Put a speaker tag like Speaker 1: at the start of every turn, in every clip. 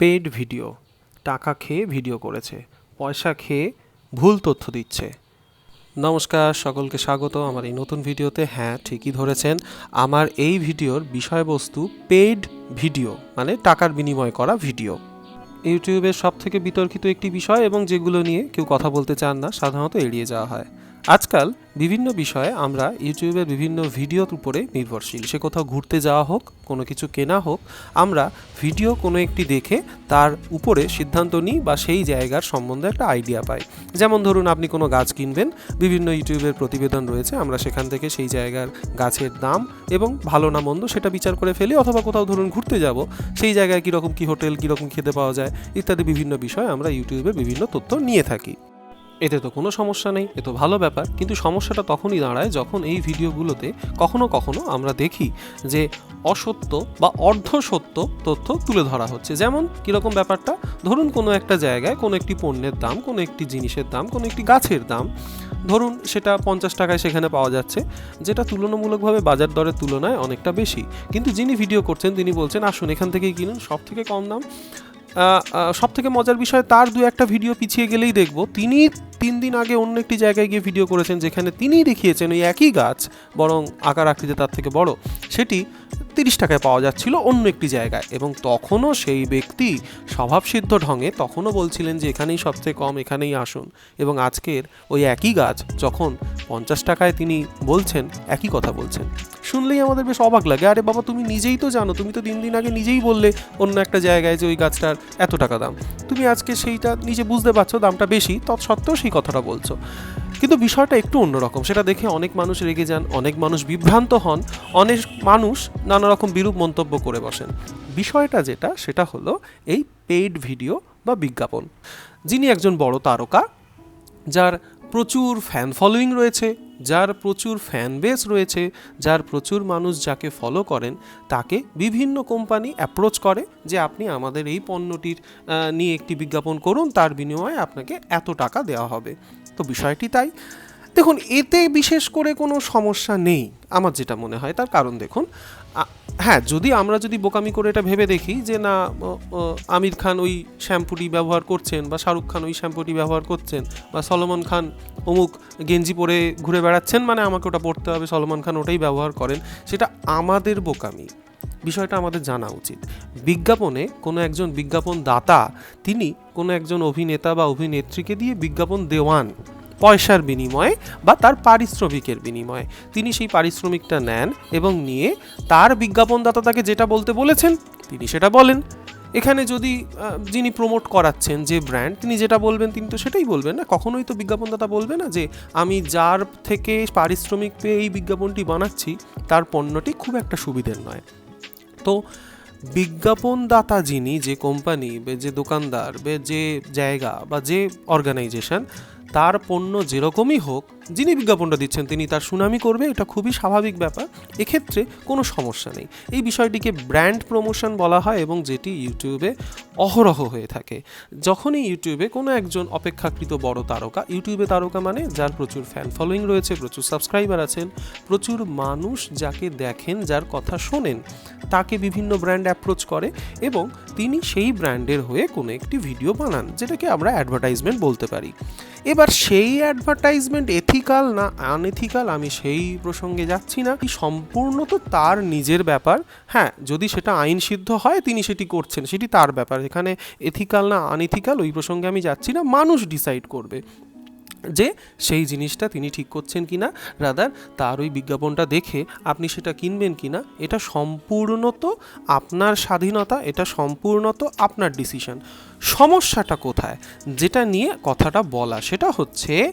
Speaker 1: Paid video টাকা খেয়ে video করেছে, পয়সা খেয়ে ভুল তথ্য দিচ্ছে। নমস্কার, সকলকে স্বাগত আমার এই নতুন ভিডিওতে। হ্যাঁ ঠিকই ধরেছেন, আমার এই ভিডিওর বিষয়বস্তু পেইড ভিডিও মানে টাকার বিনিময় করা ভিডিও ইউটিউবের সব থেকে বিতর্কিত একটি বিষয় এবং যেগুলো নিয়ে কেউ কথা বলতে চান না, সাধারণত এড়িয়ে যাওয়া হয়। আজকাল বিভিন্ন বিষয়ে আমরা ইউটিউবের বিভিন্ন ভিডিওর উপরে নির্ভরশীল। সে কোথাও ঘুরতে যাওয়া হোক, কোনো কিছু কেনা হোক, আমরা ভিডিও কোনো একটি দেখে তার উপরে সিদ্ধান্ত নিই বা সেই জায়গার সম্বন্ধে একটা আইডিয়া পাই। যেমন ধরুন আপনি কোনো গাছ কিনবেন, বিভিন্ন ইউটিউবের প্রতিবেদন রয়েছে, আমরা সেখান থেকে সেই জায়গার গাছের দাম এবং ভালো না মন্দ সেটা বিচার করে ফেলি অথবা কোথাও ধরুন ঘুরতে যাব, সেই জায়গায় কীরকম কী হোটেল, কীরকম খেতে পাওয়া যায় ইত্যাদি বিভিন্ন বিষয় আমরা ইউটিউবে বিভিন্ন তথ্য নিয়ে থাকি। এতে তো কোনো সমস্যা নেই, এ তো ভালো ব্যাপার। কিন্তু সমস্যাটা তখনই দাঁড়ায় যখন এই ভিডিওগুলোতে কখনো কখনো আমরা দেখি যে অসত্য বা অর্ধসত্য তথ্য তুলে ধরা হচ্ছে। যেমন কীরকম ব্যাপারটা? ধরুন কোনো একটা জায়গায় কোনো একটি পণ্যের দাম, কোনো একটি জিনিসের দাম, কোনো একটি গাছের দাম, ধরুন সেটা পঞ্চাশ টাকায় সেখানে পাওয়া যাচ্ছে, যেটা তুলনামূলকভাবে বাজার দরের তুলনায় অনেকটা বেশি। কিন্তু যিনি ভিডিও করছেন তিনি বলছেন, আসুন, এখান থেকেই কিনুন সব থেকে কম দাম। সব থেকে মজার বিষয়, তার দু একটা ভিডিও পিছিয়ে গেলেই দেখব তিনি তিন দিন আগে অন্য একটি জায়গায় গিয়ে ভিডিও করেছেন যেখানে তিনিই দেখিয়েছেন ওই একই গাছ, বরং আকার আকৃতি তার থেকে বড়। সেটি তিরিশ টাকায় পাওয়া যাচ্ছিল অন্য একটি জায়গায় এবং তখনও সেই ব্যক্তি স্বভাবসিদ্ধ ঢঙে তখনও বলছিলেন যে এখানেই সবচেয়ে কম, এখানেই আসুন। এবং আজকের ওই একই গাছ যখন পঞ্চাশ টাকায় তিনি বলছেন, একই কথা বলছেন। শুনলেই আমাদের বেশ অবাক লাগে, আরে বাবা, তুমি নিজেই তো জানো, তুমি তো দিন দিন আগে নিজেই বললে অন্য একটা জায়গায় যে ওই গাছটার এত টাকা দাম। তুমি আজকে সেইটা নিজে বুঝতে পারছ, দামটা বেশি, তৎসত্ত্বেও সেই কথাটা বলছো। কিন্তু বিষয়টা একটু অন্যরকম। সেটা দেখে অনেক মানুষ রেগে যান, অনেক মানুষ বিভ্রান্ত হন, অনেক মানুষ নানা রকম বিরূপ মন্তব্য করে বসেন। বিষয়টা যেটা, সেটা হলো এই পেইড ভিডিও বা বিজ্ঞাপন। যিনি একজন বড় তারকা, যার প্রচুর ফ্যান ফলোয়িং রয়েছে, যার প্রচুর ফ্যান বেস রয়েছে, যার প্রচুর মানুষ যাকে ফলো করেন, তাকে বিভিন্ন কোম্পানি অ্যাপ্রোচ করে যে আপনি আমাদের এই পণ্যটির নিয়ে একটি বিজ্ঞাপন করুন, তার বিনিময়ে আপনাকে এত টাকা দেওয়া হবে। তো বিষয়টি তাই। দেখুন, এতে বিশেষ করে কোনো সমস্যা নেই, আমার যেটা মনে হয়। তার কারণ দেখুন হ্যাঁ যদি আমরা যদি বোকামি করে এটা ভেবে দেখি যে না আমির খান ওই শ্যাম্পুটি ব্যবহার করছেন বা শাহরুখ খান ওই শ্যাম্পুটি ব্যবহার করছেন বা সলমন খান অমুক গেঞ্জি পরে ঘুরে বেড়াচ্ছেন মানে আমাকে ওটা পড়তে হবে, সলমন খান ওটাই ব্যবহার করেন, সেটা আমাদের বোকামি। বিষয়টা আমাদের জানা উচিত। বিজ্ঞাপনে কোনো একজন বিজ্ঞাপন দাতা তিনি কোনো একজন অভিনেতা বা অভিনেত্রীকে দিয়ে বিজ্ঞাপন দেওয়ান। পয়সার বিনিময়ে বা তার পারিশ্রমিকের বিনিময়ে। তিনি সেই পারিশ্রমিকটা নেন এবং নিয়ে তার বিজ্ঞাপনদাতা তাকে যেটা বলতে বলেছেন, তিনি সেটা বলেন। এখানে যদি যিনি প্রমোট করাচ্ছেন যে ব্র্যান্ড তিনি যেটা বলবেন তিনি তো সেটাই বলবেন না। কখনোই তো বিজ্ঞাপনদাতা বলবে না যে, আমি যার থেকে পারিশ্রমিক পেয়ে এই বিজ্ঞাপনটি বানাচ্ছি, তার পণ্যটি খুব একটা সুবিধের নয়। তো বিজ্ঞাপনদাতা যিনি যে কোম্পানি যে দোকানদার যে জায়গা, বা যে অর্গানাইজেশন তার পণ্য যেরকমই হোক, যিনি বিজ্ঞাপনটা দিচ্ছেন, তিনি তার সুনামি করবে, এটা খুবই স্বাভাবিক ব্যাপার। এক্ষেত্রে কোনো সমস্যা নেই। এই বিষয়টিকে ব্র্যান্ড প্রমোশন বলা হয় এবং যেটি ইউটিউবে অহরহ হয়ে থাকে। যখনই ইউটিউবে কোনো একজন অপেক্ষাকৃত বড় তারকা, ইউটিউবে তারকা মানে যার প্রচুর ফ্যান ফলোয়িং রয়েছে, প্রচুর সাবস্ক্রাইবার আছেন, প্রচুর মানুষ যাকে দেখেন, যার কথা শোনেন, তাকে বিভিন্ন ব্র্যান্ড অ্যাপ্রোচ করে এবং তিনি সেই ব্র্যান্ডের হয়ে কোনো একটি ভিডিও বানান, যেটাকে আমরা অ্যাডভার্টাইজমেন্ট বলতে পারি। এবার সেই অ্যাডভার্টাইজমেন্ট এথিক্যাল না আনএথিক্যাল আমি সেই প্রসঙ্গে যাচ্ছি না। সম্পূর্ণ তো তার নিজের ব্যাপার। হ্যাঁ যদি সেটা আইন সিদ্ধ হয়, তিনি সেটি করছেন, সেটি তার ব্যাপার। এখানে এথিক্যাল না আনএথিক্যাল ওই প্রসঙ্গে আমি যাচ্ছি না। মানুষ ডিসাইড করবে। যে সেই জিনিসটা তিনি ঠিক করছেন কি না রাদার, তার ওই বিজ্ঞাপনটা দেখে আপনি সেটা কিনবেন কি না এটা সম্পূর্ণত আপনার স্বাধীনতা, এটা সম্পূর্ণত আপনার ডিসিশন সমস্যাটা কোথায়? যেটা নিয়ে কথাটা বলা, সেটা হচ্ছে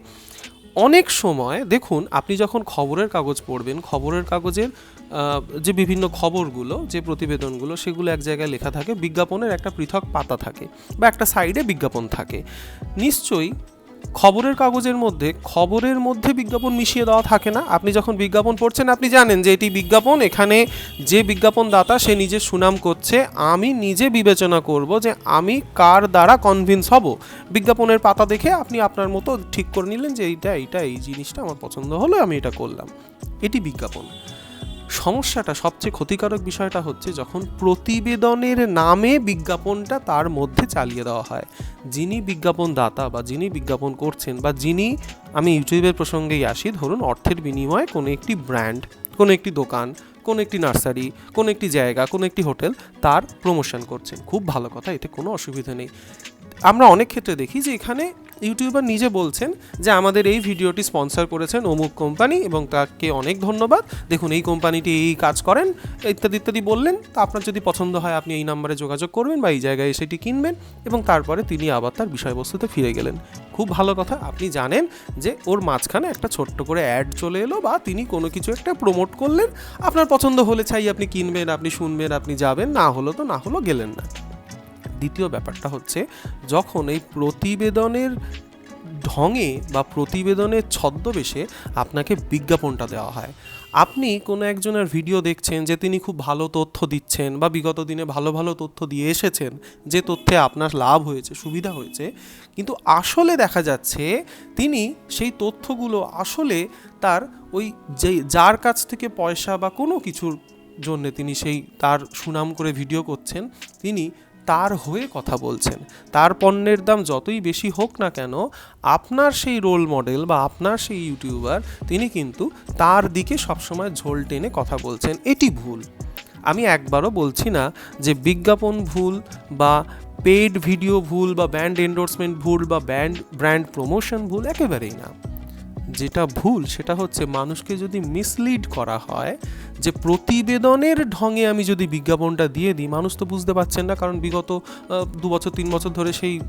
Speaker 1: অনেক সময় দেখুন, আপনি যখন খবরের কাগজ পড়বেন, খবরের কাগজের যে বিভিন্ন খবরগুলো, যে প্রতিবেদনগুলো, সেগুলো এক জায়গায় লেখা থাকে, বিজ্ঞাপনের একটা পৃথক পাতা থাকে বা একটা সাইডে বিজ্ঞাপন থাকে। নিশ্চয়ই খবরের কাগজের মধ্যে, খবরের মধ্যে বিজ্ঞাপন মিশিয়ে দেওয়া থাকে না। আপনি যখন বিজ্ঞাপন পড়ছেন, আপনি জানেন যে এটি বিজ্ঞাপন। এখানে যে বিজ্ঞাপন দাতা সে নিজে সুনাম করছে। আমি নিজে বিবেচনা করব যে আমি কার দ্বারা কনভিন্স হব। বিজ্ঞাপনের পাতা দেখে আপনি আপনার মতো ঠিক করে নিলেন যে এইটা এইটা, এই জিনিসটা আমার পছন্দ হলো, আমি এটা করলাম। এটি বিজ্ঞাপন। সমস্যাটা, সবচেয়ে ক্ষতিকারক বিষয়টা হচ্ছে যখন প্রতিবেদনের নামে বিজ্ঞাপনটা তার মধ্যে চালিয়ে দেওয়া হয়। যিনি বিজ্ঞাপন দাতা বা যিনি বিজ্ঞাপন করছেন বা যিনি, আমি ইউটিউবের প্রসঙ্গেই আসি, ধরুন অর্থের বিনিময়ে কোনো একটি ব্র্যান্ড, কোনো একটি দোকান, কোনো একটি নার্সারি, কোনো একটি জায়গা, কোনো একটি হোটেল তার প্রমোশন করছেন। খুব ভালো কথা, এতে কোনো অসুবিধা নেই। আমরা অনেক ক্ষেত্রে দেখি যে এখানে ইউটিউবার নিজে বলছেন যে আমাদের এই ভিডিওটি স্পন্সর করেছেন অমুক কোম্পানি এবং তাকে অনেক ধন্যবাদ। দেখুন, এই কোম্পানিটি এই কাজ করেন, ইত্যাদি ইত্যাদি বললেন। তা আপনার যদি পছন্দ হয়, আপনি এই নাম্বারে যোগাযোগ করবেন বা এই জায়গায় সেটি কিনবেন এবং তারপরে তিনি আবার তার বিষয়বস্তুতে ফিরে গেলেন। খুব ভালো কথা, আপনি জানেন যে ওর মাঝখানে একটা ছোট্ট করে অ্যাড চলে এলো বা তিনি কোনো কিছু একটা প্রমোট করলেন। আপনার পছন্দ হলে চাই আপনি কিনবেন, আপনি শুনবেন, আপনি যাবেন, না হলো তো না হলো গেলেন না। দ্বিতীয় ব্যাপারটা হচ্ছে, যখন এই প্রতিবেদনের ঢঙে বা প্রতিবেদনের ছদ্মবেশে আপনাকে বিজ্ঞাপনটা দেওয়া হয়, আপনি কোনো একজনের ভিডিও দেখছেন যে তিনি খুব ভালো তথ্য দিচ্ছেন বা বিগত দিনে ভালো ভালো তথ্য দিয়ে এসেছেন, যে তথ্যে আপনার লাভ হয়েছে, সুবিধা হয়েছে, কিন্তু আসলে দেখা যাচ্ছে তিনি সেই তথ্যগুলো আসলে তার ওই যে, যার কাছ থেকে পয়সা বা কোনো কিছুর জন্যে তিনি সেই তার সুনাম করে ভিডিও করছেন, তিনি তার হয়ে কথা বলছেন। তার পণ্যের দাম যতই বেশি হোক না কেন, আপনার সেই রোল মডেল বা আপনার সেই ইউটিউবার তিনি কিন্তু তার দিকে সবসময় ঝোল টেনে কথা বলছেন। এটি ভুল। আমি একবারও বলছি না যে বিজ্ঞাপন ভুল বা পেড ভিডিও ভুল বা ব্যান্ড এন্ডোর্সমেন্ট ভুল বা ব্যান্ড ব্র্যান্ড প্রমোশন ভুল একেবারেই না। যেটা ভুল, সেটা হচ্ছে মানুষকে যদি মিসলিড করা হয় যে প্রতিবেদনের ঢঙে আমি যদি বিজ্ঞাপনটা দিয়ে দিই, মানুষ তো বুঝতে পারছেন না। কারণ বিগত দু বছর, তিন বছর ধরে সেই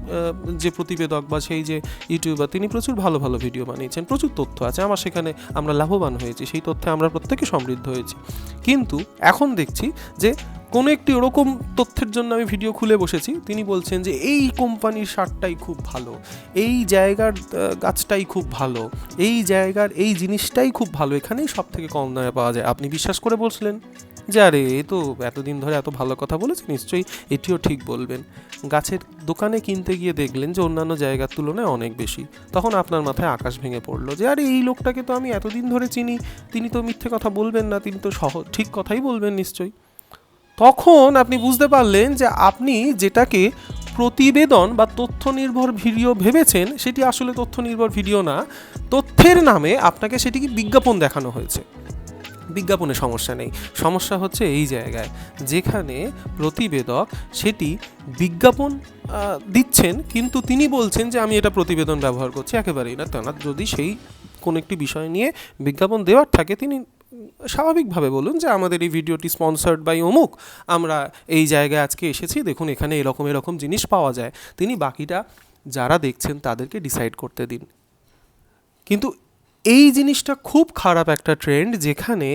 Speaker 1: যে প্রতিবেদক বা সেই যে ইউটিউবার, তিনি প্রচুর ভালো ভালো ভিডিও বানিয়েছেন। প্রচুর তথ্য আছে। আমার সেখানে আমরা লাভবান হয়েছি। সেই তথ্যে আমরা প্রত্যেকে সমৃদ্ধ হয়েছি। কিন্তু এখন দেখছি যে কোনো একটি ওরকম তথ্যের জন্য আমি ভিডিও খুলে বসেছি। তিনি বলছেন যে, এই কোম্পানির সারটাই খুব ভালো। এই জায়গার গাছটাই খুব ভালো। এই জায়গার, এই জিনিসটাই খুব ভালো। এখানেই সব থেকে কম দামে পাওয়া যায়। আপনি বিশ্বাস করে বলছিলেন? যে, আরে, এ তো এতদিন ধরে এত ভালো কথা বলেছে, নিশ্চয়ই এটিও ঠিক বলবেন। গাছের দোকানে কিনতে গিয়ে দেখলেন যে, অন্যান্য জায়গার তুলনায় অনেক বেশি। তখন আপনার মাথায় আকাশ ভেঙে পড়ল যে, আরে, এই লোকটাকে তো আমি এতদিন ধরে চিনি। তিনি তো মিথ্যে কথা বলবেন না। তিনি তো সহ, ঠিক কথাই বলবেন নিশ্চয়ই। তখন আপনি বুঝতে পারলেন যে আপনি যেটাকে প্রতিবেদন বা তথ্য নির্ভর ভিডিও ভেবেছেন, সেটি আসলে তথ্য নির্ভর ভিডিও না। তথ্যের নামে আপনাকে সেটিকে বিজ্ঞাপন দেখানো হয়েছে। বিজ্ঞাপনে সমস্যা নেই। সমস্যা হচ্ছে এই জায়গায়, যেখানে প্রতিবেদক সেটি বিজ্ঞাপন দিচ্ছেন, কিন্তু তিনি বলছেন যে আমি এটা প্রতিবেদন ব্যবহার করছি, একেবারেই না। তেনার যদি সেই কোনো একটি বিষয় নিয়ে বিজ্ঞাপন দেওয়ার থাকে, তিনি স্বাভাবিকভাবে বলুন যে আমাদের এই ভিডিওটি স্পন্সার্ড বাই অমুক। আমরা এই জায়গায় আজকে এসেছি, দেখুন এখানে এরকম এরকম জিনিস পাওয়া যায়। তিনি বাকিটা যারা দেখছেন তাদেরকে ডিসাইড করতে দিন। কিন্তু এই জিনিসটা খুব খারাপ একটা ট্রেন্ড যেখানে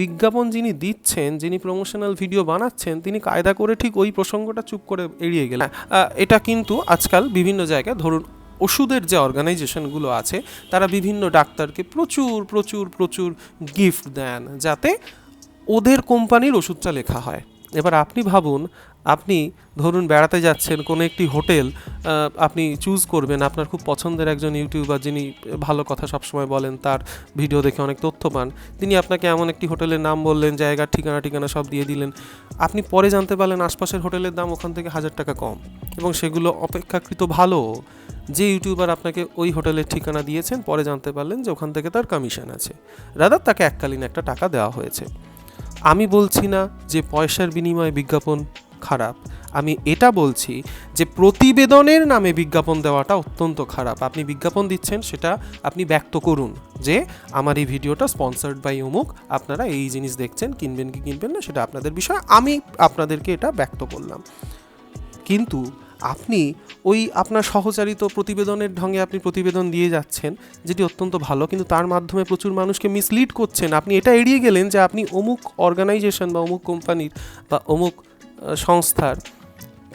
Speaker 1: বিজ্ঞাপন যিনি দিচ্ছেন, যিনি প্রমোশনাল ভিডিও বানাচ্ছেন, তিনি কায়দা করে ঠিক ওই প্রসঙ্গটা চুপ করে এড়িয়ে গেলেন। এটা কিন্তু আজকাল বিভিন্ন জায়গায়, ধরুন ওষুধের যে অর্গানাইজেশনগুলো আছে, তারা বিভিন্ন ডাক্তারকে প্রচুর প্রচুর প্রচুর গিফট দেন, যাতে ওদের কোম্পানির ওষুধটা লেখা হয়। এবার আপনি ভাবুন আপনি ধরুন বেড়াতে যাচ্ছেন, কোনো একটি হোটেল আপনি চুজ করবেন। আপনার খুব পছন্দের একজন ইউটিউবার যিনি ভালো কথা সবসময় বলেন, তার ভিডিও দেখে অনেক তথ্য পান, তিনি আপনাকে এমন একটি হোটেলের নাম বললেন জায়গার ঠিকানা ঠিকানা সব দিয়ে দিলেন। আপনি পরে জানতে পারলেন আশপাশের হোটেলের দাম ওখান থেকে হাজার টাকা কম এবং সেগুলো অপেক্ষাকৃত ভালো। যে ইউটিউবার আপনাকে ওই হোটেলের ঠিকানা দিয়েছেন, পরে জানতে পারলেন যে ওখান থেকে তার কমিশন আছে। রাদার তাকে এককালীন একটা টাকা দেওয়া হয়েছে। আমি বলছি না যে পয়সার বিনিময়ে বিজ্ঞাপন খারাপ। আমি এটা বলছি যে প্রতিবেদনের নামে বিজ্ঞাপন দেওয়াটা অত্যন্ত খারাপ। আপনি বিজ্ঞাপন দিচ্ছেন সেটা আপনি ব্যক্ত করুন যে আমার এই ভিডিওটা স্পন্সার্ড বাই অমুক, আপনারা এই জিনিস দেখছেন, কিনবেন কি কিনবেন না সেটা আপনাদের বিষয়। আমি আপনাদেরকে এটা ব্যক্ত করলাম। কিন্তু আপনি ওই আপনার সহচারিত প্রতিবেদনের ঢঙে আপনি প্রতিবেদন দিয়ে যাচ্ছেন, যেটি অত্যন্ত ভালো, কিন্তু তার মাধ্যমে প্রচুর মানুষকে মিসলিড করছেন। আপনি এটা এড়িয়ে গেলেন যে আপনি অমুক অর্গানাইজেশন বা অমুক কোম্পানির বা অমুক সংস্থার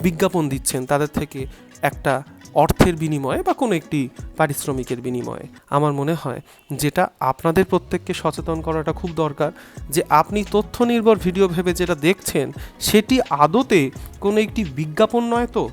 Speaker 1: বিজ্ঞাপন দিচ্ছেন তাদের থেকে একটা অর্থের বিনিময়ে বা কোনো একটি পারিশ্রমিকের বিনিময়ে। আমার মনে হয় যেটা আপনাদের প্রত্যেককে সচেতন করাটা খুব দরকার যে আপনি তথ্য নির্ভর ভিডিও ভেবে যেটা দেখছেন সেটি আদতে কোনো একটি বিজ্ঞাপন নয় তো?